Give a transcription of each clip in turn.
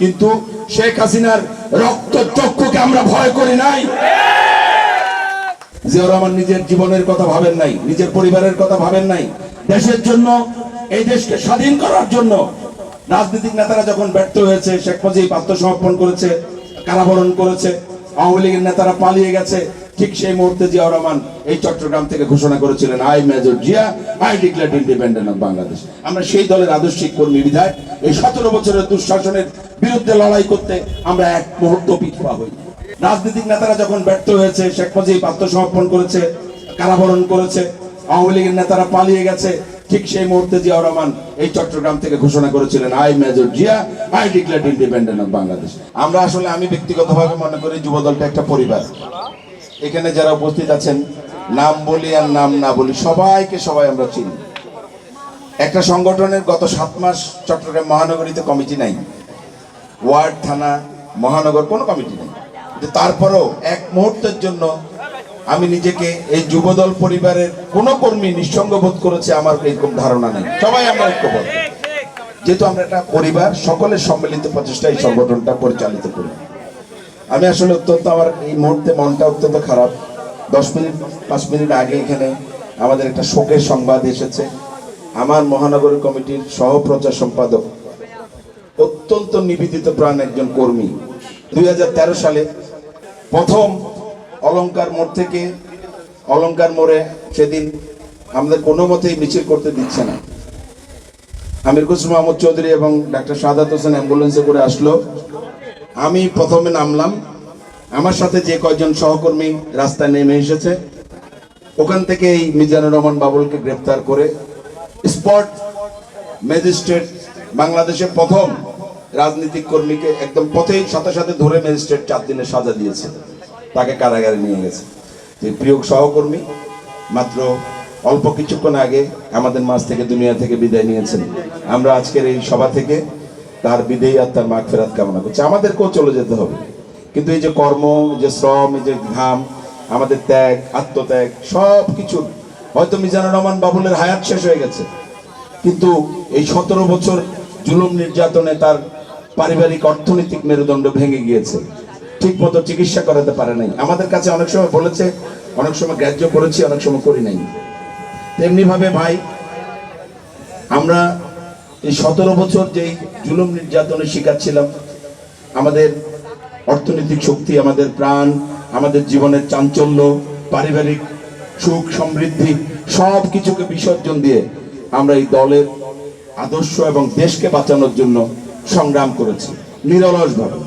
কিন্তু শেখ হাসিনার রক্ত চক্ষুকে আমরা ভয় করি নাই। জিয়াউর রহমান নিজের জীবনের কথা ভাবেন নাই, নিজের পরিবারের কথা ভাবেন নাই। দেশের জন্য, এই দেশকে স্বাধীন করার জন্য রাজনৈতিক নেতারা যখন ব্যর্থ হয়েছে, শেখ মুজিব আত্মসমর্পণ করেছে, কারাবরণ করেছে, আওয়ামী লীগের নেতারা পালিয়ে গেছে ঠিক সেই মুহূর্তে জিয়াউর রহমান এই চট্টগ্রাম থেকে ঘোষণা করেছিলেন, I major Zia, I declare independent of Bangladesh. আমরা সেই দলের আদর্শিক কর্মী বিধায় এই সতেরো বছরের দুঃশাসনের বিরুদ্ধে লড়াই করতে আমরা এক মুহূর্ত পিছপা হই। রাজনৈতিক নেতারা যখন ব্যর্থ হয়েছে, শেখ মুজিব আত্মসমর্পণ করেছে, কারাবরণ করেছে, আওয়ামী লীগের নেতারা পালিয়ে গেছে, ঠিক সেই মুহূর্তে জিয়াউর রহমান এই চট্টগ্রাম থেকে ঘোষণা করেছিলেন, I major Zia, I declare independent of Bangladesh. আমরা আসলে আমি ব্যক্তিগতভাবে মনে করি যুব দলটা একটা পরিবার। এখানে যারা উপস্থিত আছেন, নাম বলি আর নাম না বলি, সবাইকে সবাই আমরা চিনি। একটা সংগঠনের গত সাত মাস চট্টগ্রাম মহানগরীতে কমিটি নাই। ওয়ার্ড, থানা, মহানগর, কোনো কমিটি নেই। তারপরেও এক মুহূর্তের জন্য আমি নিজেকে এই যুবদল পরিবারের কোনো কর্মী নিঃসঙ্গ বোধ করেছে, আমার এরকম ধারণা নেই। সবাই আমরা ঐক্যবদ্ধ। যেহেতু আমরা একটা পরিবার সকলের সম্মিলিত প্রচেষ্টা এই সংগঠনটা পরিচালিত করি। আমি আসলে অত্যন্ত আমার এই মুহূর্তে মনটা অত্যন্ত খারাপ। দশ মিনিট, পাঁচ মিনিট আগে এখানে আমাদের একটা শোকের সংবাদ এসেছে। আমার মহানগরী কমিটির সহপ্রচার সম্পাদক, অত্যন্ত নিবেদিত প্রাণ একজন কর্মী। দুই হাজার তেরো সালে প্রথম অলঙ্কার মোড় থেকে অলঙ্কার মোড়ে সেদিন আমাদের কোনো মতেই মিছিল করতে দিচ্ছে না। আমির কুসুম মাহমুদ চৌধুরী এবং ডাক্তার সাদাত হোসেন অ্যাম্বুলেন্সে করে আসলো। আমি প্রথমে নামলাম। আমার সাথে যে কয়জন সহকর্মী রাস্তায় নেমে এসেছে, ওখান থেকে এই মিজানুর রহমান বাবুলকে গ্রেফতার করে স্পট ম্যাজিস্ট্রেট বাংলাদেশে প্রথম রাজনৈতিক কর্মীকে একদম পথেই সাথে সাথে ধরে ম্যাজিস্ট্রেট চার দিনের সাজা দিয়েছে। তাকে কারাগারে নিয়ে গেছে। এই প্রিয় সহকর্মী, মাত্র অল্প কিছুক্ষণ আগে আমাদের মাঝ থেকে দুনিয়া থেকে বিদায় নিয়েছেন। আমরা আজকের এই সভা থেকে তার বিদেয়ী আর তার মাগ ফেরাত কামনা করছি। আমাদেরকেও চলে যেতে হবে। কিন্তু এই যে কর্ম যে শ্রম, এই যে ঘাম, আমাদের ত্যাগ, আত্মত্যাগ সব কিছু হয়তো মিজানুর রহমান বাবুলের হায়াত শেষ হয়ে গেছে। কিন্তু এই সতেরো বছর জুলুম নির্যাতনে তার পারিবারিক অর্থনৈতিক মেরুদণ্ড ভেঙে গিয়েছে। ঠিক মতো চিকিৎসা করাতে পারে নাই। আমাদের কাছে অনেক সময় বলেছে, অনেক সময় গ্রাহ্য করেছি, অনেক সময় করি নাই। তেমনি ভাবে ভাই, আমরা এই সতেরো বছর যেই জুলুম নির্যাতনের শিকার ছিলাম, আমাদের অর্থনৈতিক শক্তি, আমাদের প্রাণ, আমাদের জীবনের চাঞ্চল্য, পারিবারিক সুখ, সমৃদ্ধি সব কিছুকে বিসর্জন দিয়ে আমরা এই দলের আদর্শ এবং দেশকে বাঁচানোর জন্য সংগ্রাম করেছি, নিরলসভাবে।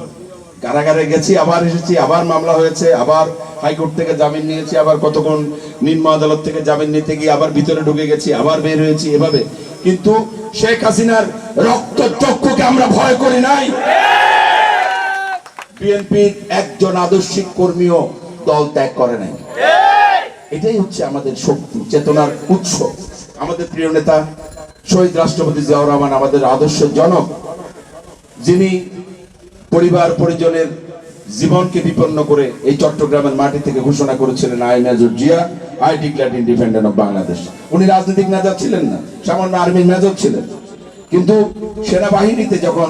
কারাগারে গেছি, আবার এসেছি, আবার মামলা হয়েছে, আবার হাইকোর্ট থেকে জামিন নিয়েছি, আবার কতক্ষণ নিম্ন আদালত থেকে জামিন নিতে গিয়ে আবার ভিতরে ঢুকে গেছি, আবার বের হয়েছি, এভাবে কিন্তু শেখ হাসিনার রক্ত চক্ষুকে আমরা ভয় করি নাই। বিএনপির একজন আদর্শিক কর্মীও দল ত্যাগ করে নাই। এটাই হচ্ছে আমাদের শক্তি, চেতনার উৎস। আমাদের প্রিয় নেতা শহীদ রাষ্ট্রপতি জিয়াউর রহমান, আমাদের আদর্শ জনক, যিনি পরিবার পরিজনের জীবনকে বিপন্ন করে এই চট্টগ্রামের মাটি থেকে ঘোষণা করেছিলেন I major Zia, I declare independent of Bangladesh. উনি রাজনৈতিক মেজর ছিলেন না, সামান্য আর্মির মেজর ছিলেন। কিন্তু সেনাবাহিনীতে যখন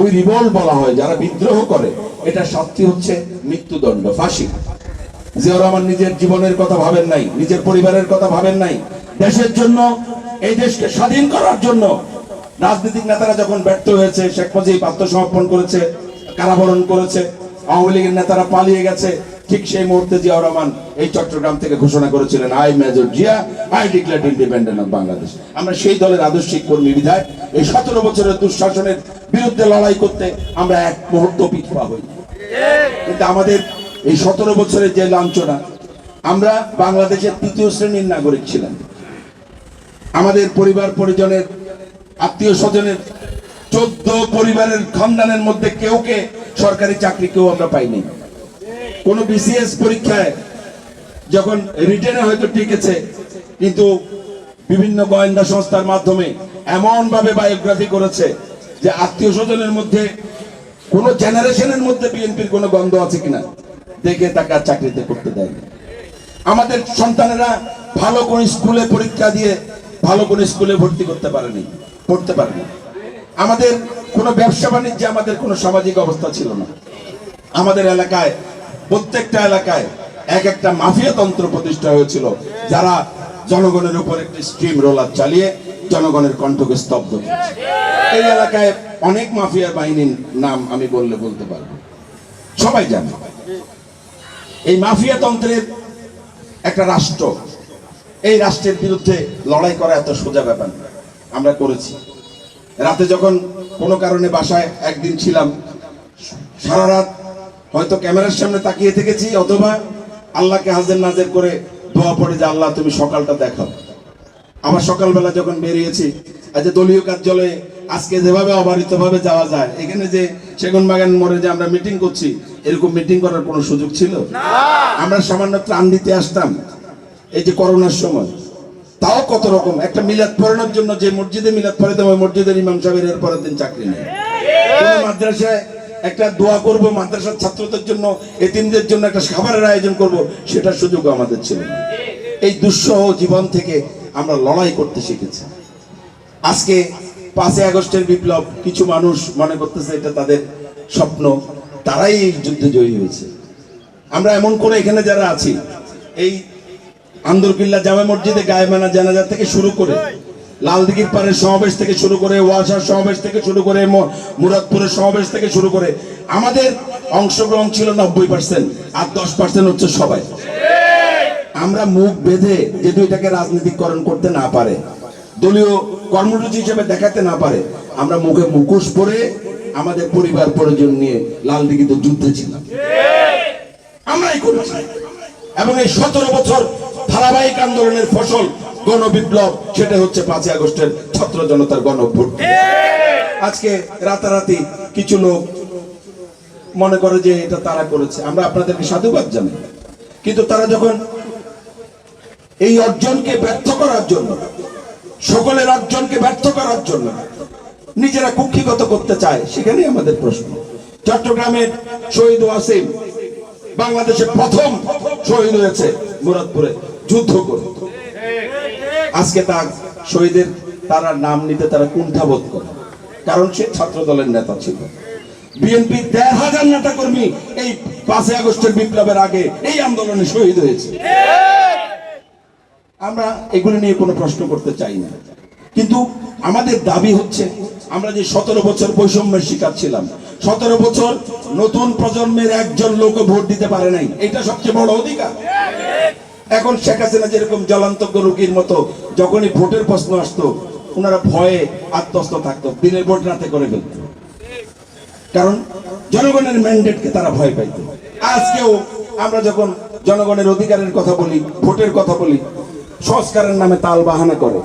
ওই রিভল্ট বলা হয়, যারা বিদ্রোহ করে, এটা শাস্তি হচ্ছে মৃত্যুদণ্ড, ফাঁসি। জিয়াউর রহমান নিজের জীবনের কথা ভাবেন নাই, নিজের পরিবারের কথা ভাবেন নাই। দেশের জন্য, এই দেশকে স্বাধীন করার জন্য রাজনৈতিক নেতারা যখন ব্যর্থ হয়েছে, শেখ মুজিব আত্মসমর্পণ করেছে, কারাবরণ করেছে আওয়ামী লীগের নেতারা পালিয়ে গেছে। ঠিক সেই মুহূর্তে জিয়াউর রহমান এই চট্টগ্রাম থেকে ঘোষণা করেছিলেন, I major Zia, I declare independent of Bangladesh. আমরা সেই দলের আদর্শিক কর্মী বিধায় এই সতেরো বছরের দুঃশাসনের বিরুদ্ধে লড়াই করতে আমরা এক মুহূর্ত পিছপা হই। কিন্তু আমাদের এই সতেরো বছরের যে লাঞ্ছনা, আমরা বাংলাদেশের তৃতীয় শ্রেণির নাগরিক ছিলাম। আমাদের পরিবার পরিজনের, আত্মীয় স্বজনের, চোদ্দ পরিবারের খানদানের মধ্যে কেউকে সরকারি চাকরি কেউ আমরা পাইনি কোন বিসিএস পরীক্ষায় যখন রিটেনে হয়তো টিকেছে কিন্তু বিভিন্ন গোয়েন্দা সংস্থার মাধ্যমে এমন ভাবে বায়োগ্রাফি করেছে যে আত্মীয় স্বজনের মধ্যে, কোন জেনারেশনের মধ্যে বিএনপির কোনো গন্ধ আছে কিনা, দেখে তাকে আর চাকরিতে করতে দেয়নি আমাদের সন্তানেরা ভালো কোন স্কুলে পরীক্ষা দিয়ে ভালো কোন স্কুলে ভর্তি করতে পারেনি, পড়তে পারেনি। আমাদের কোনো ব্যবসা বাণিজ্যে আমাদের কোনো সামাজিক অবস্থা ছিল না। আমাদের এলাকায়, প্রত্যেকটা এলাকায় এক একটা মাফিয়া তন্ত্র প্রতিষ্ঠা হয়েছিল, যারা জনগণের উপর একটি স্ট্রিম রোলার চালিয়ে জনগণের কণ্ঠকে স্তব্ধ করেছে। এই এলাকায় অনেক মাফিয়া বাহিনীর নাম আমি বললে বলতে পারব। সবাই জানে, এই মাফিয়া তন্ত্রের একটা রাষ্ট্র, এই রাষ্ট্রের বিরুদ্ধে লড়াই করা এত সোজা ব্যাপার। আমরা করেছি। রাতে যখন কোনো কারণে বাসায় একদিন ছিলাম। সারা রাত হয়তো ক্যামেরার সামনে তাকিয়ে থেকেছি অথবা আল্লাহকে হাজির নাজের করে দোয়া পড়ে যে আল্লাহ তুমি সকালটা দেখাও। আবার সকালবেলা যখন বেরিয়েছি আচ্ছা দলীয় কার্যালয়ে আজকে যেভাবে অবারিতভাবে যাওয়া যায় এখানে যে সেগুন বাগান মোড়ে যে আমরা মিটিং করছি এরকম মিটিং করার কোনো সুযোগ ছিল? আমরা সামান্য ত্রাণ দিতে আসতাম। এই যে করোনার সময়। তাও কত রকম? একটা মিলাদ পড়ানোর জন্য যে মসজিদে মিলাদ পড়াতাম ওই মসজিদের ইমাম সাহেবের এর পরের দিন চাকরি নেই মাদ্রাসায় একটা দোয়া করব, মাদ্রাসার ছাত্রদের জন্য, এতিমদের জন্য একটা খাবারের আয়োজন করব, সেটার সুযোগ আমাদের ছিল এই দুঃসহ জীবন থেকে আমরা লড়াই করতে শিখেছি। আজকে পাঁচই আগস্টের বিপ্লব, কিছু মানুষ মনে করতেছে এটা তাদের স্বপ্ন, তারাই এই যুদ্ধে জয়ী হয়েছে। আমরা এমন করে এখানে যারা আছি, এই আন্দরকিল্লা জামা মসজিদে গায়েমানা জানাজা থেকে শুরু করে লালদিঘির পাড়ের সমাবেশ থেকে শুরু করে ওয়াসার সমাবেশ থেকে শুরু করে মুরাদপুরের সমাবেশ থেকে শুরু করে আমাদের অংশগ্রহণ ছিল নব্বই পার্সেন্ট আর দশ পার্সেন্ট হচ্ছে সবাই। আমরা মুখ বেঁধে যেহেতু এটাকে রাজনীতিকরণ করতে না পারে, দলীয় কর্মসূচি হিসেবে দেখাতে না পারে, আমরা মুখে মুখোশ পরে আমাদের পরিবার পরিজন নিয়ে লাল দিঘিতে যুদ্ধে ছিলাম। আমরাই করেছি এবং এই সতেরো বছর ধারাবাহিক আন্দোলনের ফসল গণ বিপ্লব সেটা হচ্ছে পাঁচই আগস্টের ছাত্র জনতার গণ ভোট আজকে রাতারাতি কিছু লোক মনে করে যে এটা তারা করেছে। আমরা আপনাদেরকে সাধুবাদ জানাই। কিন্তু তারা যখন এই অর্জনকে ব্যর্থ করার জন্য সকলের অর্জনকে ব্যর্থ করার জন্য নিজেরা কুক্ষিগত করতে চায়, সেখানেই আমাদের প্রশ্ন। চট্টগ্রামের শহীদ ওয়াসিম বাংলাদেশে প্রথম শহীদ হয়েছে মুরাদপুরে। যুদ্ধ করে। আজকে তার শহীদের তারা নাম নিতে তারা কুণ্ঠাবোধ করে। কারণ সে ছাত্র দলের নেতা ছিল। বিএনপি দেড় হাজার নেতা কর্মী এই পাঁচই আগস্টের বিপ্লবের আগে এই আন্দোলনে শহীদ হয়েছে। আমরা এগুলি নিয়ে কোনো প্রশ্ন করতে চাই না। কিন্তু আমাদের দাবি হচ্ছে, আমরা যে সতেরো বছর বৈষম্যের শিকার ছিলাম, সতেরো বছর নতুন প্রজন্মের একজন লোক ভোট দিতে পারে নাই, এটা সবচেয়ে বড় অধিকার। এখন শেখ হাসিনা যেরকম জলান্তজ্ঞ রোগীর মতো, যখনই ভোটের প্রশ্ন আসতো ওনারা ভয়ে আত্মস্ত থাকতো, দিনের ভোট রাতে করে ফেলত। কারণ জনগণের ম্যান্ডেটকে তারা ভয় পাইত। আজকেও আমরা যখন জনগণের অধিকারের কথা বলি, ভোটের কথা বলি, সংস্কারের নামে তাল বাহানা করে